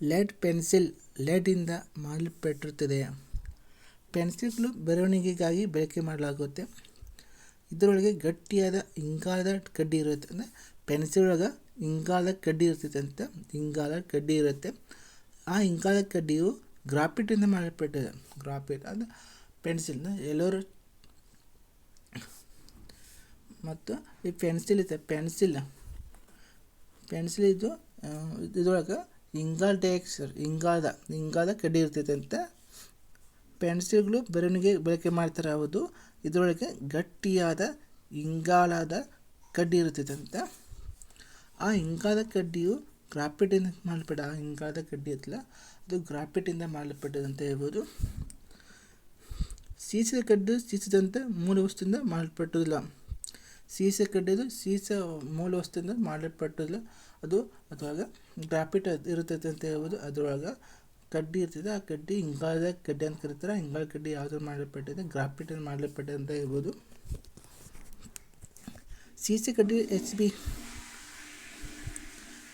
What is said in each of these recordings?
LED pencil ಲೆಡ್ಡಿಂದ ಮಾಡಲ್ಪಟ್ಟಿರುತ್ತದೆ. ಪೆನ್ಸಿಲ್ಗಳು ಬರವಣಿಗೆಗಾಗಿ ಬಳಕೆ ಮಾಡಲಾಗುತ್ತೆ. ಇದರೊಳಗೆ ಗಟ್ಟಿಯಾದ ಇಂಗಾಲದ ಕಡ್ಡಿ ಇರುತ್ತೆ ಅಂದರೆ ಪೆನ್ಸಿಲ್ ಒಳಗೆ ಇಂಗಾಲದ ಕಡ್ಡಿ ಇರ್ತೈತೆ ಅಂತ ಇಂಗಾಲದ ಕಡ್ಡಿ ಇರುತ್ತೆ. ಆ ಇಂಗಾಲದ ಕಡ್ಡಿಯು ಗ್ರಾಫಿಟಿಂದ ಮಾಡಲ್ಪಟ್ಟಿದೆ. ಗ್ರಾಪಿಟ್ ಅಂದರೆ ಪೆನ್ಸಿಲ್ನ ಎಲ್ಲರೂ ಮತ್ತು ಈ ಪೆನ್ಸಿಲ್ ಇದೆ ಪೆನ್ಸಿಲ್ ಪೆನ್ಸಿಲ್ ಇದು ಇದ್ರೊಳಗೆ ಇಂಗಾಲ ಡೈಆಕ್ಸೈಡ್ ಇಂಗಾಲದ ಇಂಗಾಲ ಕಡ್ಡಿ ಇರ್ತೈತೆ ಅಂತ ಪೆನ್ಸಿಲ್ಗಳು ಬರವಣಿಗೆ ಬಳಕೆ ಮಾಡ್ತಾರೆ ಹೌದು. ಇದರೊಳಗೆ ಗಟ್ಟಿಯಾದ ಇಂಗಾಲದ ಕಡ್ಡಿ ಇರ್ತೈತೆ ಅಂತ. ಆ ಇಂಗಾಲದ ಕಡ್ಡಿಯು ಗ್ರಾಫಿಟಿಂದ ಮಾಡಲ್ಪಟ್ಟ ಆ ಇಂಗಾಲದ ಕಡ್ಡಿ ಇತ್ತಲ್ಲ ಅದು ಗ್ರಾಫಿಟಿಂದ ಮಾಡಲ್ಪಟ್ಟದಂತ ಹೇಳ್ಬೋದು. ಸೀಸದ ಕಡ್ಡಿ ಸೀಸದಂತೆ ಮೂಲ ವಸ್ತುವಿಂದ ಮಾಡಲ್ಪಟ್ಟದಿಲ್ಲ. ಸೀಸ ಕಡ್ಡಿದು, ಸೀಸ ಮೂಲ ವಸ್ತುವಿಂದ ಮಾಡಲ್ಪಟ್ಟದ್ದು ಅದು ಅದ್ರೊಳಗೆ ಗ್ರಾಫಿಟ್ ಇರ್ತೈತೆ ಅಂತ ಹೇಳ್ಬೋದು. ಅದ್ರೊಳಗೆ ಕಡ್ಡಿ ಇರ್ತದೆ ಆ ಕಡ್ಡಿ ಇಂಗಾಲದ ಕಡ್ಡಿ ಅಂತ ಕರೀತಾರೆ. ಇಂಗಾಲ ಕಡ್ಡಿ ಯಾವ್ದು ಮಾಡಲ್ಪಟ್ಟಿದೆ? ಗ್ರಾಫಿಟಲ್ಲಿ ಮಾಡಲ್ಪಟ್ಟಿದೆ ಅಂತ ಹೇಳ್ಬೋದು. ಸೀಸೆ ಕಡ್ಡಿ ಎಚ್ ಬಿ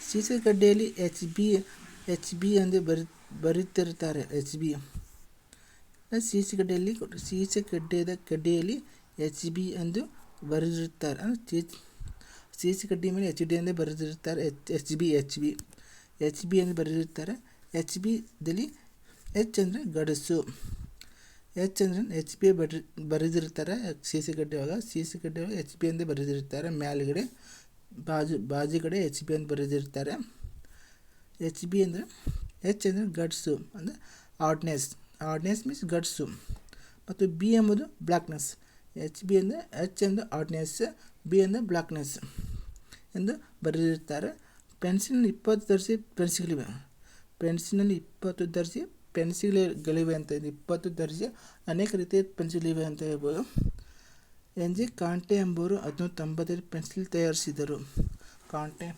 ಸೀಸೆ ಕಡ್ಡಿಯಲ್ಲಿ ಎಚ್ ಬಿ ಎಚ್ ಬಿ ಎಂದು ಬರಿ, ಬರೀತಿರ್ತಾರೆ ಎಚ್ ಬಿ ಸೀಸೆ ಕಡ್ಡಿಯಲ್ಲಿ, ಸೀಸೆ ಕಡ್ಡಿಯದ ಕಡ್ಡಿಯಲ್ಲಿ ಎಚ್ ಬಿ ಎಂದು ಬರೆದಿರುತ್ತಾರೆ. ಅಂದರೆ ಸಿ ಕಡ್ಡಿ ಮೇಲೆ ಎಚ್ ಡಿ ಅಂದೇ ಬರೆದಿರುತ್ತಾರೆ. H H B H B H B ಎಂದು ಬರೆದಿರುತ್ತಾರೆ. ಎಚ್ ಬಿದಲ್ಲಿ ಎಚ್ ಅಂದರೆ ಗಡಸು. ಎಚ್ ಅಂದರೆ ಎಚ್ ಬಿ ಬರೆ ಬರೆದಿರ್ತಾರೆ ಸಿ ಸಿ ಗಡ್ಡೆ ಒಳಗೆ ಸಿ ಸಿ ಗಡ್ಡೆ ಒಳಗೆ ಎಚ್ ಬಿ ಅಂತ ಬರೆದಿರ್ತಾರೆ ಮೇಲ್ಗಡೆ ಬಾಜು ಬಾಜು ಕಡೆ ಎಚ್ ಬಿ ಅಂತ ಬರೆದಿರ್ತಾರೆ ಎಚ್ ಬಿ ಅಂದರೆ ಎಚ್ ಅಂದರೆ ಗಡ್ಸು, ಅಂದರೆ ಆರ್ಡ್ನೆಸ್ ಆರ್ಡ್ನೆಸ್ ಮೀನ್ಸ್ ಗಡ್ಸು. ಮತ್ತು ಬಿ ಎಂಬುದು ಬ್ಲ್ಯಾಕ್ನೆಸ್ ಎಚ್ ಬಿ ಅಂದರೆ ಎಚ್ ಅಂದರೆ ಆರ್ಡ್ನೆಸ್ ಬಿ ಅಂದರೆ ಬ್ಲಾಕ್ನೆಸ್ ಎಂದು ಬರೆದಿರುತ್ತಾರೆ. ಪೆನ್ಸಿಲ್ ಇಪ್ಪತ್ತು ಪೆನ್ಸಿಲ್ ಪೆನ್ಸಿಲ್ಗಳಿವೆ ಪೆನ್ಸಿಲ್ನಲ್ಲಿ ಇಪ್ಪತ್ತು ದರ್ಜೆ ಪೆನ್ಸಿಲ್ಗಳಿವೆ ಅಂತ ಇದೆ. ಇಪ್ಪತ್ತು ದರ್ಜೆ ಅನೇಕ ರೀತಿಯ ಪೆನ್ಸಿಲ್ ಇವೆ ಅಂತ ಹೇಳ್ಬೋದು. ಎನ್ ಜಿ ಕಾಂಟೆ ಎಂಬುವರು ಹದಿನೂರು ತೊಂಬತ್ತೈದು ಪೆನ್ಸಿಲ್ ತಯಾರಿಸಿದರು ಕಾಂಟೆ.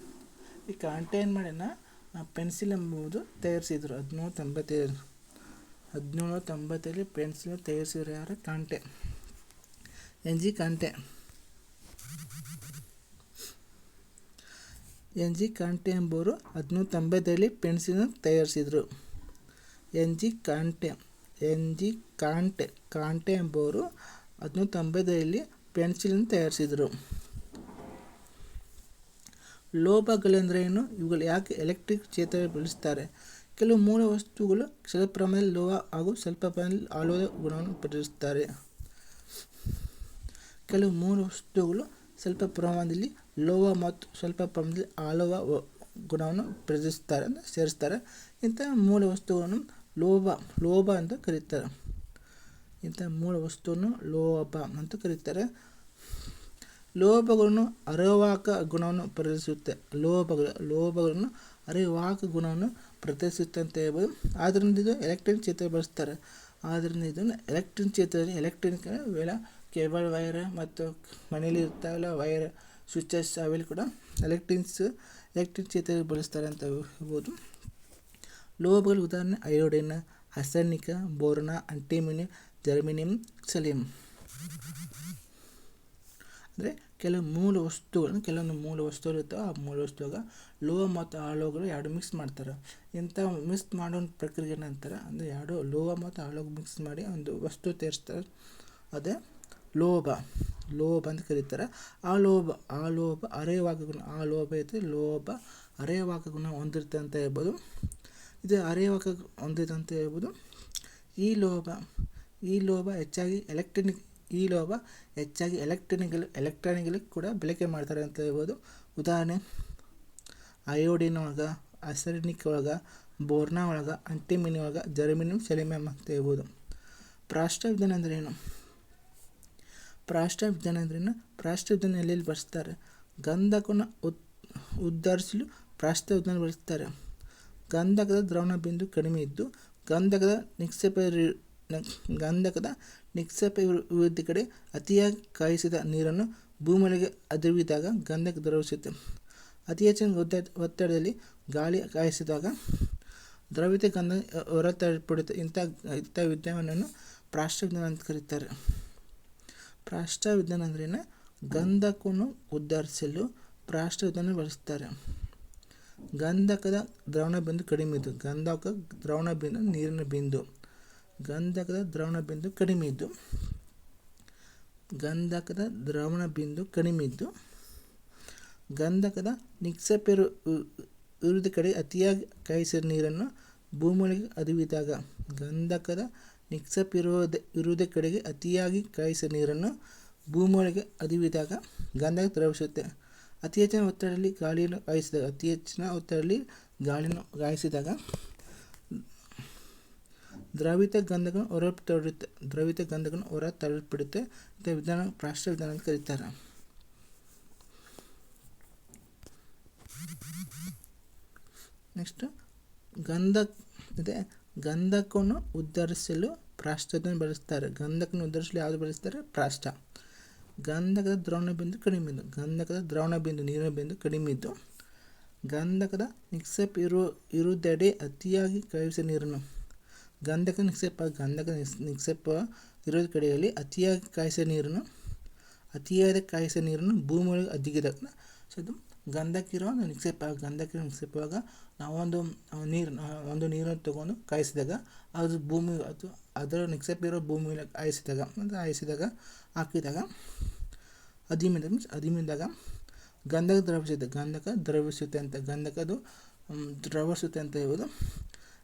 ಈ ಕಾಂಟೆ ಏನು ಮಾಡ್ಯಾನ ಪೆನ್ಸಿಲ್ ಎಂಬುದು ತಯಾರಿಸಿದರು. ಹದಿನೇಳು ತೊಂಬತ್ತೈದು. ಹದಿನೇಳು ತೊಂಬತ್ತೈದು ಪೆನ್ಸಿಲ್ ತಯಾರಿಸಿದ್ರು ಯಾರು? Conte. N G Conte N G Conte ಎಂಬುವರು ಹದಿನೂರು ತೊಂಬತ್ತರಲ್ಲಿ pencil ತಯಾರಿಸಿದರು. N G Conte N G Conte Conte ಎಂಬುವರು ಹದಿನೂರು ತೊಂಬತ್ತರಲ್ಲಿ ಪೆನ್ಸಿಲನ್ನು ತಯಾರಿಸಿದರು. ಲೋಹಗಳೆಂದರೆ ಏನು ಇವುಗಳು ಯಾಕೆ ಎಲೆಕ್ಟ್ರಿಕ್ ಕ್ಷೇತ್ರ ಬಳಸ್ತಾರೆ? ಕೆಲವು ಮೂಲ ವಸ್ತುಗಳು ಸ್ವಲ್ಪ ಪ್ರಮಾಣದಲ್ಲಿ ಲೋಹ ಹಾಗೂ ಸ್ವಲ್ಪ ಪ್ರಮಾಣದಲ್ಲಿ ಗುಣವನ್ನು ಪ್ರದರ್ಶಿಸುತ್ತಾರೆ ಕೆಲವು ಮೂರು ವಸ್ತುಗಳು ಸ್ವಲ್ಪ ಪ್ರಮಾಣದಲ್ಲಿ ಲೋವ ಮತ್ತು ಸ್ವಲ್ಪ ಪ್ರಮಾಣದಲ್ಲಿ ಆಳವ ಗುಣವನ್ನು ಪ್ರದರ್ಶಿಸ್ತಾರೆ ಅಂದರೆ ಸೇರಿಸ್ತಾರೆ. ಇಂಥ ಮೂಲ ವಸ್ತುಗಳನ್ನು ಲೋಭ ಲೋಭ ಅಂತ ಕರೀತಾರೆ. ಇಂಥ ಮೂಲ ವಸ್ತುವನ್ನು ಲೋಭ ಅಂತ ಕರೀತಾರೆ. ಲೋಭಗಳನ್ನು ಅರೆವಾಕ ಗುಣವನ್ನು ಪ್ರದರ್ಶಿಸುತ್ತೆ. ಲೋಭಗಳು ಲೋಭಗಳನ್ನು ಅರೆವಾಕ ಗುಣವನ್ನು ಪ್ರದರ್ಶಿಸುತ್ತೆ ಅಂತ ಹೇಳ್ಬೋದು. ಆದ್ದರಿಂದ ಇದು ಎಲೆಕ್ಟ್ರಿಕ್ ಚಿತ್ರ ಬಳಸ್ತಾರೆ. ಆದ್ದರಿಂದ ಇದನ್ನು ಎಲೆಕ್ಟ್ರಿಕ್ ಕ್ಷೇತ್ರದಲ್ಲಿ ಎಲೆಕ್ಟ್ರಿಕ್ ವೇಳ ಕೇಬಲ್ ವೈರ್ ಮತ್ತು ಮನೇಲಿ ಇರ್ತಾವಲ್ಲ ವೈರ್ ಸ್ವಿಚಸ್ ಅವೆಲ್ಲ ಕೂಡ ಎಲೆಕ್ಟ್ರಿಕ್ಸ್, ಎಲೆಕ್ಟ್ರಿಕ್ ಕ್ಷೇತ್ರದಲ್ಲಿ ಬಳಸ್ತಾರೆ ಅಂತ ಹೇಳ್ಬೋದು. ಲೋಹಗಳ ಉದಾಹರಣೆ ಅಯೋಡಿನ್ ಹಸನಿಕ ಬೋರ್ನ ಅಂಟಿಮಿನಿಯಂ ಜರ್ಮಿನಿಯಂ ಸಲಿಯಂ ಅಂದರೆ ಕೆಲವು ಮೂಲ ವಸ್ತುಗಳನ್ನು, ಕೆಲವೊಂದು ಮೂಲ ವಸ್ತುಗಳು ಇರ್ತಾವೆ, ಆ ಮೂಲ ವಸ್ತುವಾಗ ಲೋಹ ಮತ್ತು ಆಳೋಗಳು ಎರಡು ಮಿಕ್ಸ್ ಮಾಡ್ತಾರೆ. ಇಂಥ ಮಿಕ್ಸ್ ಮಾಡೋ ಪ್ರಕ್ರಿಯೆ ನಂತರ ಅಂದರೆ ಎರಡು ಲೋಹ ಮತ್ತು ಆಳೋಗ ಮಿಕ್ಸ್ ಮಾಡಿ ಒಂದು ವಸ್ತು ತೇರಿಸ್ತಾರೆ ಅದೇ ಲೋಹ ಲೋಭ ಅಂತ ಕರೀತಾರೆ. ಆ ಲೋಭ ಆ ಲೋಭ ಅರೆವಾಹಕ ಗುಣ ಆ ಲೋಭ ಐತೆ ಲೋಭ ಅರೆವಾಹಕ ಗುಣ ಹೊಂದಿರುತ್ತೆ ಅಂತ ಹೇಳ್ಬೋದು. ಇದು ಅರೆವಾಹಕ ಹೊಂದಿದೆ ಅಂತ ಹೇಳ್ಬೋದು. ಈ ಲೋಭ ಈ ಲೋಭ ಹೆಚ್ಚಾಗಿ ಎಲೆಕ್ಟ್ರಾನಿಕ್ ಈ ಲೋಭ ಹೆಚ್ಚಾಗಿ ಎಲೆಕ್ಟ್ರಾನಿಕ್ಗಳು ಎಲೆಕ್ಟ್ರಾನಿಕ್ಗಳಿಗೆ ಕೂಡ ಬಳಕೆ ಮಾಡ್ತಾರೆ ಅಂತ ಹೇಳ್ಬೋದು. ಉದಾಹರಣೆ ಅಯೋಡಿನ್ ಒಳಗೆ ಅಸರ್ನಿಕ್ ಒಳಗೆ ಬೋರ್ನಾ ಒಳಗೆ ಅಂಟಿಮಿನಿ ಒಳಗೆ ಜರ್ಮಿನಿಯಂ ಸೆಲಿಮಿಯಂ ಅಂತ ಹೇಳ್ಬೋದು. ಪ್ರಾಷ್ಟವಿಧಾನ ಅಂದ್ರೆ ಏನು? ಪ್ರಾಷ್ಟವಿಧಾನ ಅಂದ್ರೇನು ಪ್ರಾಷ್ಟವಿಧಾನ ಎಲ್ಲೆಲ್ಲಿ ಬಳಸ್ತಾರೆ ಗಂಧಕವನ್ನು ಉದ್ ಉದ್ಧರಿಸಲು ಪ್ರಾಷ್ಟವಿಧಾನ ಬಳಸ್ತಾರೆ ಗಂಧಕದ ದ್ರವಣ ಬಿಂದು ಕಡಿಮೆ ಇದ್ದು, ಗಂಧಕದ ನಿಕ್ಷೇಪ ಗಂಧಕದ ನಿಕ್ಷೇಪ ವಿರುದ್ಧ ಕಡೆ ಅತಿಯಾಗಿ ಕಾಯಿಸಿದ ನೀರನ್ನು ಭೂಮಿಯೊಳಗೆ ಅದುವಿದಾಗ ಗಂಧಕ ದ್ರವಿಸುತ್ತೆ. ಅತಿ ಹೆಚ್ಚಿನ ಒತ್ತ ಒತ್ತಡದಲ್ಲಿ ಗಾಳಿ ಕಾಯಿಸಿದಾಗ ದ್ರವಿತ ಗಂಧ ಹೊರತಲ್ಪಡುತ್ತೆ ಇಂಥ ಇಂಥ ವಿದ್ಯಮಾನವನ್ನು ಪ್ರಾಷ್ಟವಿಧಾನ ಅಂತ ಕರೀತಾರೆ. ಪ್ರಾಷ್ಟವಿಧಾನ ಅಂದ್ರೇನೆ ಗಂಧಕವನ್ನು ಉದ್ಧರಿಸಲು ಪ್ರಾಷ್ಟವಿಧಾನ ಬಳಸ್ತಾರೆ. ಗಂಧಕದ ದ್ರವಣ ಬಿಂದು ಕಡಿಮೆ ಇದ್ದು, ಗಂಧಕ ದ್ರವಣ ಬಿಂದು ನೀರಿನ ಬಿಂದು, ಗಂಧಕದ ದ್ರವಣ ಬಿಂದು ಕಡಿಮೆ ಇದ್ದು, ಗಂಧಕದ ದ್ರವಣ ಬಿಂದು ಕಡಿಮೆ ಇದ್ದು, ಗಂಧಕದ ನಿಕ್ಷೇಪರು ವಿರುದ್ಧ ಕಡೆ ಅತಿಯಾಗಿ ಕಾಯಿಸಿದ ನೀರನ್ನು ಭೂಮಿಯೊಳಗೆ ಅದುವಿದಾಗ ಗಂಧಕದ ನಿಕ್ಷೇಪ ಇರುವುದ ಇರುವುದ ಕಡೆಗೆ ಅತಿಯಾಗಿ ಕಾಯಿಸಿದ ನೀರನ್ನು ಭೂಮಿಯೊಳಗೆ ಅದುವಿದಾಗ ಗಂಧಕ ದ್ರವಿಸುತ್ತೆ. ಅತಿ ಹೆಚ್ಚಿನ ಒತ್ತಡದಲ್ಲಿ ಗಾಳಿಯನ್ನು ಕಾಯಿಸಿದಾಗ, ಅತಿ ಹೆಚ್ಚಿನ ಒತ್ತಡದಲ್ಲಿ ಗಾಳಿಯನ್ನು ಕಾಯಿಸಿದಾಗ ದ್ರವಿತ ಗಂಧಗಳನ್ನು ಹೊರ ತಳ್ಳುತ್ತೆ ದ್ರವಿತ ಗಂಧಗಳನ್ನು ಹೊರ ತಳ್ಳಲ್ಪಡುತ್ತೆ ಇಂಥ ವಿಧಾನ ಪ್ರಾಶ್ರ ವಿಧಾನ ಅಂತ ಕರೀತಾರೆ. ನೆಕ್ಸ್ಟ್ ಗಂಧ ಇದೆ. ಗಂಧಕವನ್ನು ಉದ್ಧರಿಸಲು ಪ್ರಾಷ್ಟವನ್ನು ಬಳಸ್ತಾರೆ. ಗಂಧಕನ ಉದ್ಧರಿಸಲು ಯಾವುದು ಬಳಸ್ತಾರೆ? ಪ್ರಾಷ್ಟ. ಗಂಧಕದ ದ್ರವಣ ಬಿಂದು ಕಡಿಮೆ ಇದ್ದು, ಗಂಧಕದ ದ್ರವಣ ಬಿಂದು, ನೀರಿನ ಬಿಂದು ಕಡಿಮೆ ಇದ್ದು, ಗಂಧಕದ ನಿಕ್ಷೇಪ ಇರುವ ಇರುವುದೆಡೆ ಅತಿಯಾಗಿ ಕಳುಹಿಸಿದ ನೀರನ್ನು ಗಂಧಕ ನಿಕ್ಷೇಪ ಗಂಧಕ ನಿಕ್ಷೇಪ ಇರೋದ ಕಡೆಯಲ್ಲಿ ಅತಿಯಾಗಿ ಕಾಯಿಸಿದ ನೀರನ್ನು ಅತಿಯಾದ ಕಾಯಿಸಿದ ನೀರನ್ನು ಭೂಮಿಯೊಳಗೆ ತಕ್ಷಣ ಸೊ ಇದು ಗಂಧಕ್ಕಿರೋ ಒಂದು ನಿಕ್ಷೇಪ ಗಂಧಕ ನಿಕ್ಷೇಪವಾಗ ನಾವೊಂದು ನೀರು ಒಂದು ನೀರನ್ನು ತಗೊಂಡು ಕಾಯಿಸಿದಾಗ ಅದು ಭೂಮಿ, ಅದು ಅದರ ನಿಕ್ಸೆಪ್ ಇರೋ ಭೂಮಿ ಮೇಲೆ ಕಾಯಿಸಿದಾಗ ಅಂದರೆ ಕಾಯಿಸಿದಾಗ ಹಾಕಿದಾಗ, ಅದಿಮಿದ ಮೀನ್ಸ್ ಅದಿಮಿದಾಗ ಗಂಧಕ ದ್ರವಿಸುತ್ತೆ. ಗಂಧಕ ದ್ರವಿಸುತ್ತೆ ಅಂತ, ಗಂಧಕದು ಅದು ದ್ರವಿಸುತ್ತೆ ಅಂತ ಹೇಳ್ಬೋದು.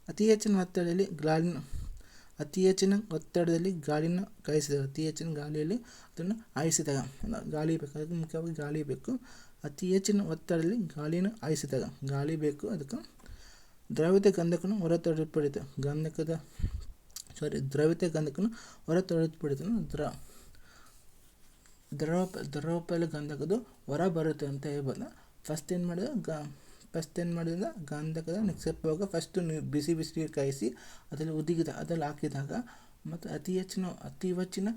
ಅತಿ ಹೆಚ್ಚಿನ ಒತ್ತಡದಲ್ಲಿ ಗಾಳಿನ ಅತಿ ಹೆಚ್ಚಿನ ಒತ್ತಡದಲ್ಲಿ ಗಾಳಿನ ಕಾಯಿಸಿದಾಗ ಅತಿ ಹೆಚ್ಚಿನ ಗಾಳಿಯಲ್ಲಿ ಅದನ್ನು ಆಯಿಸಿದಾಗ ಗಾಳಿ ಬೇಕು. ಅದಕ್ಕೆ ಮುಖ್ಯವಾಗಿ ಗಾಳಿ ಬೇಕು. ಅತಿ ಹೆಚ್ಚಿನ ಒತ್ತಡದಲ್ಲಿ ಗಾಳಿನ ಆಯಿಸಿದಾಗ ಗಾಳಿ ಬೇಕು. ಅದಕ್ಕೆ ದ್ರವಿತ ಗಂಧಕವನ್ನು ಹೊರತಳ್ಳಲ್ಪಡುತ್ತೆ ಗಂಧಕದ ಸಾರಿ ದ್ರವಿತ ಗಂಧಕವನ್ನು ಹೊರತಳ್ಳಲ್ಪಡುತ್ತೆ ದ್ರ ದ್ರವ ದ್ರವಪಲ ಗಂಧಕದ್ದು ಹೊರ ಬರುತ್ತೆ ಅಂತ ಹೇಳ್ಬೋದು. ಫಸ್ಟ್ ಏನು ಮಾಡಿದ? ಗ ಫಸ್ಟ್ ಏನು ಮಾಡಿದ ಗಂಧಕದ ನಿಕ್ಷೇಪವಾಗ ಫಸ್ಟು ನೀವು ಬಿಸಿ ಬಿಸಿ ಕಾಯಿಸಿ, ಅದರಲ್ಲಿ ಉದಿಗಿದ, ಅದರಲ್ಲಿ ಹಾಕಿದಾಗ ಮತ್ತು ಅತಿ ಹೆಚ್ಚಿನ ಅತಿ ಹೆಚ್ಚಿನ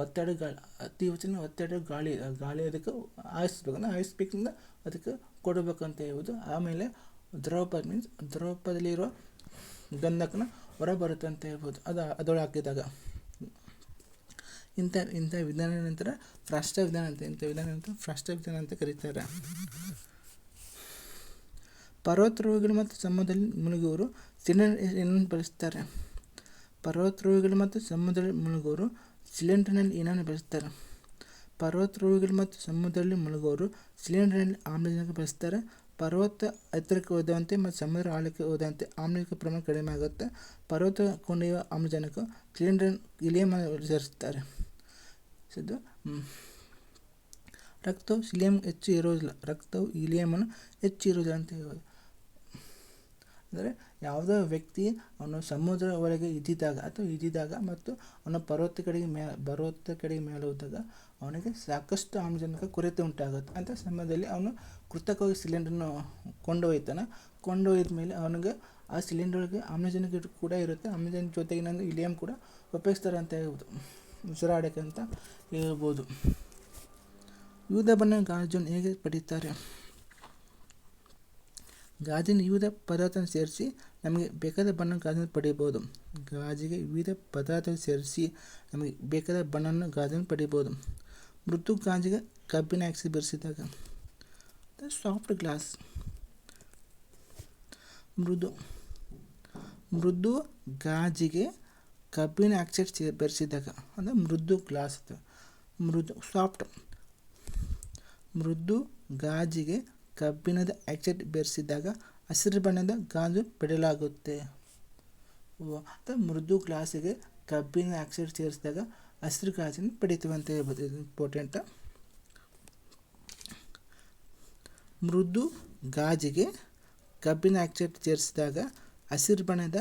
ಒತ್ತಡ ಗಾಳಿ, ಅತಿ ಹೆಚ್ಚಿನ ಒತ್ತಡ ಗಾಳಿ ಗಾಳಿ ಅದಕ್ಕೆ ಆಯಿಸ್ಬೇಕು ಆಯಿಸ್ಬೇಕಿಂದ ಅದಕ್ಕೆ ಕೊಡಬೇಕಂತ ಹೇಳ್ಬೋದು. ಆಮೇಲೆ ದ್ರವಪದ ಮೀನ್ಸ್ ದ್ರವಪದಲ್ಲಿರೋ ಗಂಧಕನ ಹೊರ ಬರುತ್ತೆ ಅಂತ ಹೇಳ್ಬೋದು. ಅದು ಅದೊಳಗೆ ಹಾಕಿದಾಗ. ಇಂಥ ಇಂಥ ವಿಧಾನ ನಂತರ ಭ್ರಷ್ಟ ವಿಧಾನ ಅಂತ, ಇಂಥ ವಿಧಾನ ನಂತರ ಭ್ರಷ್ಟ ವಿಧಾನ ಅಂತ ಕರೀತಾರೆ. ಪರ್ವತಾರೋಹಿಗಳು ಮತ್ತು ಸಮುದ್ರದಲ್ಲಿ ಮುಳುಗುವವರು ಸಿಲಿಂಡರ್ ಬಳಸ್ತಾರೆ ಪರ್ವತಾರೋಹಿಗಳು ಮತ್ತು ಸಮುದ್ರದಲ್ಲಿ ಮುಳುಗುವವರು ಸಿಲಿಂಡರ್ನಲ್ಲಿ ಏನನ್ನು ಬಳಸ್ತಾರೆ ಪರ್ವತಾರೋಹಿಗಳು ಮತ್ತು ಸಮುದ್ರದಲ್ಲಿ ಮುಳುಗುವವರು ಸಿಲಿಂಡರ್ನಲ್ಲಿ ಆಮ್ಲಜನಕ ಬಳಸ್ತಾರೆ ಪರ್ವತ ಎತ್ತರಕ್ಕೆ ಹೋದಂತೆ ಮತ್ತು ಸಮುದ್ರ ಆಳಕ್ಕೆ ಹೋದಂತೆ ಆಮ್ಲಜನಕ ಪ್ರಮಾಣ ಕಡಿಮೆ ಆಗುತ್ತೆ. ಪರ್ವತ ಕೊಂಡೊಯ್ಯುವ ಆಮ್ಲಜನಕ, ಸಿಲಿಂಡರ್ ಇಲ್ಲಿಯೇ ಸೇರಿಸ್ತಾರೆ ಸದ್ದು ರಕ್ತವು ಸಿಲಿಯಂ ಹೆಚ್ಚು ಇರೋದಿಲ್ಲ. ರಕ್ತವು ಇಲಿಯಮನ್ನು ಹೆಚ್ಚು ಇರೋದಿಲ್ಲ ಅಂತ ಹೇಳ್ಬೋದು. ಅಂದರೆ ಯಾವುದೋ ವ್ಯಕ್ತಿ ಅವನು ಸಮುದ್ರ ಒಳಗೆ ಅಥವಾ ಇದ್ದಿದ್ದಾಗ ಮತ್ತು ಅವನ ಪರ್ವತ ಕಡೆಗೆ ಮೇ, ಪರ್ವತ ಕಡೆಗೆ ಮೇಲೆ ಹೋದಾಗ ಅವನಿಗೆ ಸಾಕಷ್ಟು ಆಮ್ಲಜನಕ ಕೊರತೆ ಉಂಟಾಗುತ್ತೆ. ಅಂಥ ಸಮಯದಲ್ಲಿ ಅವನು ಕೃತಕವಾಗಿ ಸಿಲಿಂಡರ್ನ ಕೊಂಡೊಯ್ತಾನೆ ಕೊಂಡೊಯ್ದ ಮೇಲೆ ಅವನಿಗೆ ಆ ಸಿಲಿಂಡರ್ ಒಳಗೆ ಆಮ್ಲಜನಕ ಕೂಡ ಇರುತ್ತೆ. ಆಮ್ಲಜನಕ ಜೊತೆಗೆ ಇಲಿಯಂ ಕೂಡ ಉಪಯೋಗಿಸ್ತಾರೆ ಅಂತ ಹೇಳ್ಬೋದು. ಉಸಿರಾಡೋಕ್ಕೆ ಅಂತ ಹೇಳ್ಬೋದು. ವಿವಿಧ ಬಣ್ಣ ಗಾಜನ್ನು ಹೇಗೆ ಪಡೆಯುತ್ತಾರೆ ಗಾಜಿನ ವಿವಿಧ ಪದಾರ್ಥ ಸೇರಿಸಿ ನಮಗೆ ಬೇಕಾದ ಬಣ್ಣ ಗಾಜನ್ನು ಪಡೆಯಬಹುದು ಗಾಜಿಗೆ ವಿವಿಧ ಪದಾರ್ಥ ಸೇರಿಸಿ ನಮಗೆ ಬೇಕಾದ ಬಣ್ಣವನ್ನು ಗಾಜನ್ನು ಪಡೆಯಬಹುದು ಮೃದು ಗಾಜಿಗೆ ಕಬ್ಬಿನ ಹಾಕಿಸಿ ಬೆರೆಸಿದಾಗ. Soft glass. ಮೃದು. ಮೃದು ಗಾಜಿಗೆ ಕಬ್ಬಿನ ಆಕ್ಸೈಡ್ ಬೆರೆಸಿದಾಗ. ಅಂದರೆ ಮೃದು ಗ್ಲಾಸ್ ಮೃದು, ಸಾಫ್ಟ್. ಮೃದು ಗಾಜಿಗೆ ಕಬ್ಬಿಣದ ಆಕ್ಸೈಡ್ ಬೆರೆಸಿದಾಗ ಹಸಿರು ಬಣ್ಣದ ಗಾಜು ಪಡೆಯಲಾಗುತ್ತೆ. ಮೃದು ಗ್ಲಾಸಿಗೆ ಕಬ್ಬಿಣದ ಆಕ್ಸೈಡ್ ಸೇರಿಸಿದಾಗ ಹಸಿರು ಗಾಜನ್ನು ಪಡಿತೀವಿ ಅಂತ ಹೇಳ್ಬೋದು ಇದು ಇಂಪಾರ್ಟೆಂಟ್. ಮೃದು ಗಾಜಿಗೆ ಕಬ್ಬಿನ ಆಕ್ಸೈಡ್ ಸೇರಿಸಿದಾಗ ಹಸಿರು ಬಣ್ಣದ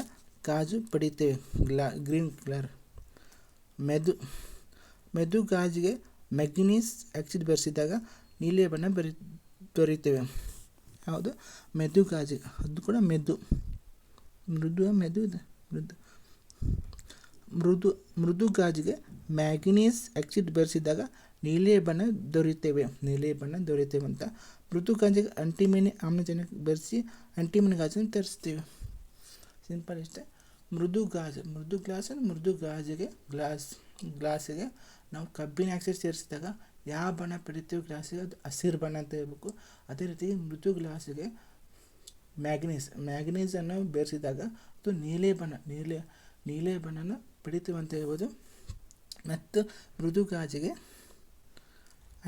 ಗಾಜು ಪಡಿತೇವೆ ಗ್ಲಾ, ಗ್ರೀನ್ ಕಲರ್. ಮೆದು ಮೆದು ಗಾಜಿಗೆ ಮೆಗ್ನೀಸ್ ಆಕ್ಸೈಡ್ ಬೆರೆಸಿದಾಗ ನೀಲಿ ಬಣ್ಣ ಬರಿ, ದೊರೆಯುತ್ತೇವೆ. ಯಾವುದು ಮೆದು ಗಾಜಿಗೆ. ಅದು ಕೂಡ ಮೆದು. ಮೃದು ಮೆದು ಇದೆ. ಮೃದು. ಮೃದು ಮೃದು ಗಾಜಿಗೆ ಮ್ಯಾಗ್ನೀಸ್ ಆಕ್ಸಿಡ್ ಬೆರೆಸಿದಾಗ ನೀಲಿ ಬಣ್ಣ ದೊರೆಯುತ್ತೇವೆ. ನೀಲಿ ಬಣ್ಣ ದೊರೆಯುತ್ತೇವೆ ಅಂತ. ಮೃದು ಗಾಜಿಗೆ ಅಂಟಿಮನಿ ಆಮ್ಲಜನಕ ಬೆರೆಸಿ ಅಂಟಿಮನಿ ಗಾಜನ್ನು ತರಿಸ್ತೇವೆ ಸಿಂಪಲ್ ಇಷ್ಟೇ ಮೃದು ಗಾಜು, ಮೃದು ಗ್ಲಾಸ್ ಅಂದರೆ ಮೃದು ಗಾಜಿಗೆ, ಗ್ಲಾಸ್, ಗ್ಲಾಸಿಗೆ ನಾವು ಕಬ್ಬಿನ ಆಕ್ಸೈಡ್ ಸೇರಿಸಿದಾಗ ಯಾವ ಬಣ್ಣ ಪಡಿತೀವಿ ಗ್ಲಾಸಿಗೆ ಅದು ಹಸಿರು ಬಣ್ಣ ಅಂತ ಹೇಳ್ಬೇಕು. ಅದೇ ರೀತಿ ಮೃದು ಗ್ಲಾಸಿಗೆ ಮ್ಯಾಗ್ನೀಸ್ ಮ್ಯಾಗ್ನೀಸನ್ನು ಬೆರೆಸಿದಾಗ ಅದು ನೀಲಿ ಬಣ್ಣ, ನೀಲಿ ನೀಲಿ ಬಣ್ಣನ ಪಡಿತೀವಿ ಅಂತ ಹೇಳ್ಬೋದು. ಮತ್ತು ಮೃದು ಗಾಜಿಗೆ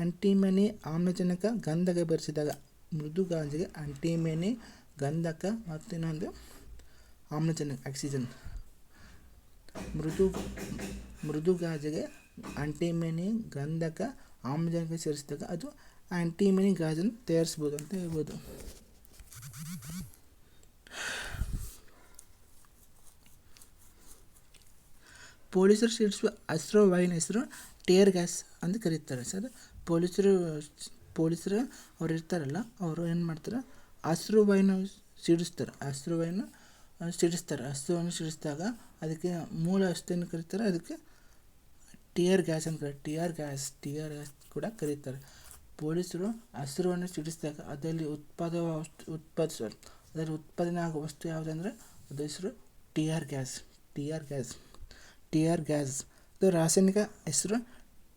ಅಂಟಿಮನಿ ಆಮ್ಲಜನಕ ಗಂಧಕ ಬೆರೆಸಿದಾಗ ಮೃದು ಗಾಜಿಗೆ ಅಂಟಿಮನಿ ಗಂಧಕ ಮತ್ತು ಇನ್ನೊಂದು ಆಮ್ಲಜನಕ, ಆಕ್ಸಿಜನ್. ಮೃದು ಮೃದು ಗಾಜಿಗೆ ಅಂಟಿಮೆನಿ ಗಂಧಕ ಆಮ್ಲಜನಕ ಸೇರಿಸಿದಾಗ ಅದು ಆ್ಯಂಟಿಮನಿ ಗಾಜನ್ನು ತಯಾರಿಸ್ಬೋದು ಅಂತ ಹೇಳ್ಬೋದು. ಪೊಲೀಸರು ಸಿಡಿಸುವ ಅಸ್ತ್ರವಾಯುವಿನ ಹೆಸರು ಟೇರ್ ಗ್ಯಾಸ್ ಅಂತ ಕರೀತಾರೆ. ಸರ್, ಪೊಲೀಸರು ಪೊಲೀಸರು ಅವ್ರು ಇರ್ತಾರಲ್ಲ, ಅವರು ಏನು ಮಾಡ್ತಾರೆ? ಅಸ್ತ್ರವಾಯುನ ಸಿಡಿಸ್ತಾರೆ. ಅಸ್ತ್ರವಾಯುನ ಸಿಡಿಸ್ತಾರೆ. ಅಸ್ತ್ರವನ್ನು ಸಿಡಿಸಿದಾಗ ಅದಕ್ಕೆ ಮೂಲ ಅಸ್ತ್ರವನ್ನು ಕರೀತಾರೆ? ಅದಕ್ಕೆ ಟಿಯರ್ ಗ್ಯಾಸ್ ಅಂತ ಟಿಯರ್ ಗ್ಯಾಸ್ ಟಿಯರ್ ಗ್ಯಾಸ್ ಕೂಡ ಕರೀತಾರೆ. ಪೊಲೀಸರು ಅಸ್ತ್ರವನ್ನು ಸಿಡಿಸಿದಾಗ ಅದರಲ್ಲಿ ಉತ್ಪಾದ ಉತ್ಪಾದಿಸುವ ಅದರಲ್ಲಿ ಉತ್ಪಾದನೆ ಆಗುವ ವಸ್ತು ಯಾವುದಂದರೆ ಅದು ಹೆಸರು tear gas tear gas tear gas ಇದು ರಾಸಾಯನಿಕ ಹೆಸರು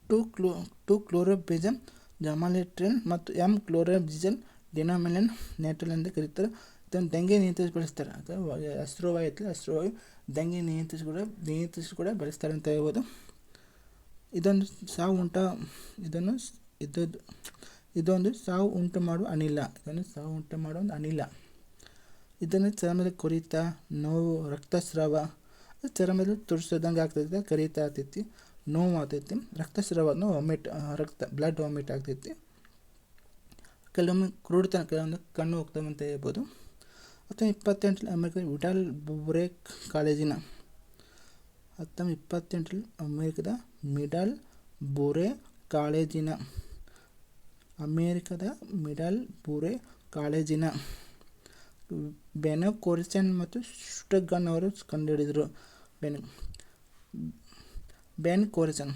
ಟು ಕ್ಲೋ ಟು ಕ್ಲೋರೋಬೇಜಮ್ ಜಮಾಲೆಟ್ರಿನ್ ಮತ್ತು ಎಂ ಕ್ಲೋರೋಬಿಜನ್ ಡಿನಾಮಿನನ್ ನೆಟ್ರಲ್ ಎಂದು ಕರೀತಾರೆ. ಇದನ್ನು ದಂಗೆ ನಿಯಂತ್ರಿಸಿ ಬಳಸ್ತಾರೆ ಅಥವಾ ಐತಲ್ಲ ಅಸ್ತ್ರವಾಯು ದಂಗೆ ನಿಯಂತ್ರಿಸಿ ಕೂಡ ನಿಯಂತ್ರಿಸಿ ಕೂಡ ಬಳಸ್ತಾರೆ ಅಂತ ಹೇಳ್ಬೋದು. ಇದೊಂದು ಸಾವು ಉಂಟ ಇದನ್ನು ಇದ್ದದ್ದು ಇದೊಂದು ಸಾವು ಉಂಟು ಮಾಡುವ ಅನಿಲ. ಇದನ್ನು ಸಾವು ಉಂಟು ಮಾಡುವ ಒಂದು ಅನಿಲ. ಇದನ್ನು ಚರ್ಮದ ಕೊರಿತ, ನೋವು, ರಕ್ತಸ್ರಾವ ಚರ್ಮದಲ್ಲಿ ತುರ್ಸೋದಂಗೆ ಆಗ್ತೈತೆ, ಕರಿತಾ ಆಗ್ತೈತಿ, ನೋವು ಆಗ್ತೈತಿ ರಕ್ತಸ್ರಾವನು ವಾಮಿಟ್ ರಕ್ತ ಬ್ಲಡ್ ವಾಮಿಟ್ ಆಗ್ತೈತಿ. ಕೆಲವೊಮ್ಮೆ ಕ್ರೂಡತನ ಕೆಲವೊಂದು ಕಣ್ಣು ಹೋಗ್ತವೆ ಅಂತ ಹೇಳ್ಬೋದು. ಅಥವಾ ಇಪ್ಪತ್ತೆಂಟರಲ್ಲಿ ಅಮೆರಿಕದ ವಿಡಾಲ್ ಬ್ರೇಕ್ ಕಾಲೇಜಿನ ಹತ್ತೊಂಬತ್ತು ಇಪ್ಪತ್ತೆಂಟರಲ್ಲಿ ಅಮೇರಿಕದ ಮಿಡಲ್ ಬುರೆ ಕಾಲೇಜಿನ ಅಮೇರಿಕದ ಮಿಡಲ್ ಬುರೆ ಕಾಲೇಜಿನ ಬೆನೋ ಕೋರಿಸನ್ ಮತ್ತು ಸ್ಟಗನ್ ಅವರು ಕಂಡುಹಿಡಿದರು. ಬೆನ್ ಬೆನ್ ಕೋರಿಸನ್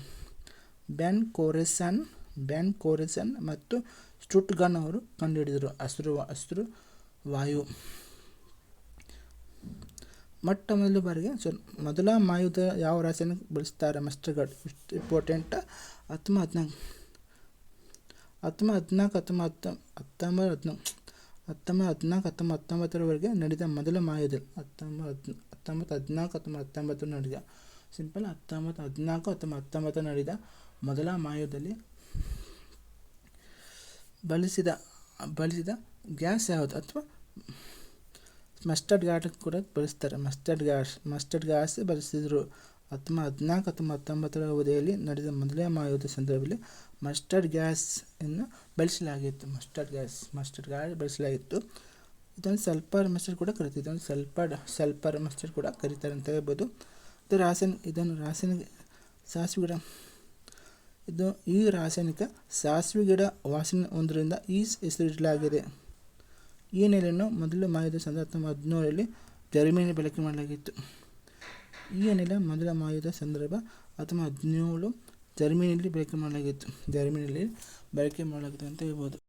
ಬೆನ್ ಕೋರಿಸನ್ ಬೆನ್ ಕೋರಿಸನ್ ಮತ್ತು ಸ್ಟುಟ್ಗನ್ ಅವರು ಕಂಡುಹಿಡಿದರು. ಹಸಿರು ಹಸಿರು ವಾಯು ಮೊಟ್ಟ ಮೊದಲ ಬಾರಿಗೆ ಸೊ, ಮೊದಲ ಮಾಯುಧ ಯಾವ ರಾಸಾಯನಿಕ ಬಳಸ್ತಾರೆ ಮಸ್ಟರ್ಗಾರ್ಡ್ ಇಷ್ಟು ಇಂಪಾರ್ಟೆಂಟ್ ಹತ್ತೊಂಬತ್ತು ಹದಿನಾಲ್ಕು ಹತ್ತೊಂಬತ್ತು ಹತ್ತೊಂಬತ್ತು ಹತ್ತೊಂಬತ್ತು ಹತ್ತೊಂಬತ್ತು ಹದಿನಾಲ್ಕು ಹತ್ತೊಂಬತ್ತು ಹತ್ತೊಂಬತ್ತರವರೆಗೆ ನಡೆದ ಮೊದಲ ಮಾಯುಧ ಹತ್ತೊಂಬತ್ತು ಹತ್ತೊಂಬತ್ತು, ಹದಿನಾಲ್ಕು, ಹತ್ತೊಂಬತ್ತು ಹತ್ತೊಂಬತ್ತು ನಡೆದ. ಸಿಂಪಲ್ ಹತ್ತೊಂಬತ್ತು, ಹದಿನಾಲ್ಕು, ಹತ್ತೊಂಬತ್ತು ಹತ್ತೊಂಬತ್ತು ನಡೆದ ಮೊದಲ ಮಾಯುದಲ್ಲಿ ಬಳಸಿದ ಬಳಸಿದ ಗ್ಯಾಸ್ ಯಾವುದು? ಅಥವಾ ಮಸ್ಟರ್ಡ್ ಗ್ಯಾಸ್ ಕೂಡ ಬಳಸ್ತಾರೆ. ಮಸ್ಟರ್ಡ್ ಗ್ಯಾಸ್ ಮಸ್ಟರ್ಡ್ ಗ್ಯಾಸ್ ಬಳಸಿದರು ಹತ್ತೊಂಬತ್ತು ಹದಿನಾಲ್ಕು ಅಥವಾ ಹತ್ತೊಂಬತ್ತರ ಅವಧಿಯಲ್ಲಿ ನಡೆದ ಮೊದಲನೇ ಮಹಾಯುದ್ಧ ಸಂದರ್ಭದಲ್ಲಿ ಮಸ್ಟರ್ಡ್ ಗ್ಯಾಸನ್ನು ಬಳಸಲಾಗಿತ್ತು. ಮಸ್ಟರ್ಡ್ ಗ್ಯಾಸ್ ಮಸ್ಟರ್ಡ್ ಗ್ಯಾಸ್ ಬಳಸಲಾಗಿತ್ತು. ಇದನ್ನು ಸಲ್ಫರ್ ಮಸ್ಟರ್ಡ್ ಕೂಡ ಕರಿತೀವಿ ಇದನ್ನು ಸಲ್ಫರ್ ಸಲ್ಫರ್ ಮಸ್ಟರ್ಡ್ ಕೂಡ ಕರೀತಾರೆ ಅಂತ ಹೇಳ್ಬೋದು. ಇದು ರಾಸಾಯನಿಕ ಇದನ್ನು ರಾಸಾಯನಿಕ ಸಾಸಿವೆ ಗಿಡ, ಇದು ಈ ರಾಸಾಯನಿಕ ಸಾಸಿವೆ ಗಿಡ ವಾಸನೆ ಒಂದರಿಂದ ಈ ಹೆಸರಿಡಲಾಗಿದೆ ಈ ನೆಲೆಯನ್ನು ಮೊದಲ ಮಹಾಯುದ್ಧ ಸಾವಿರದ ಹತ್ತೊಂಬತ್ತು ಹದಿನೇಳರಲ್ಲಿ ಜರ್ಮನಿ ಬಳಕೆ ಮಾಡಲಾಗಿತ್ತು. ಈ ನೆಲೆ ಮೊದಲ ಮಹಾಯುದ್ಧ ಸಂದರ್ಭ ಹತ್ತೊಂಬತ್ತು ಹದಿನೇಳು ಜರ್ಮನಿಯಲ್ಲಿ ಬಳಕೆ ಮಾಡಲಾಗಿತ್ತು. ಜರ್ಮನಿಯಲ್ಲಿ ಬಳಕೆ ಮಾಡಲಾಗಿತ್ತು ಅಂತ ಹೇಳ್ಬೋದು.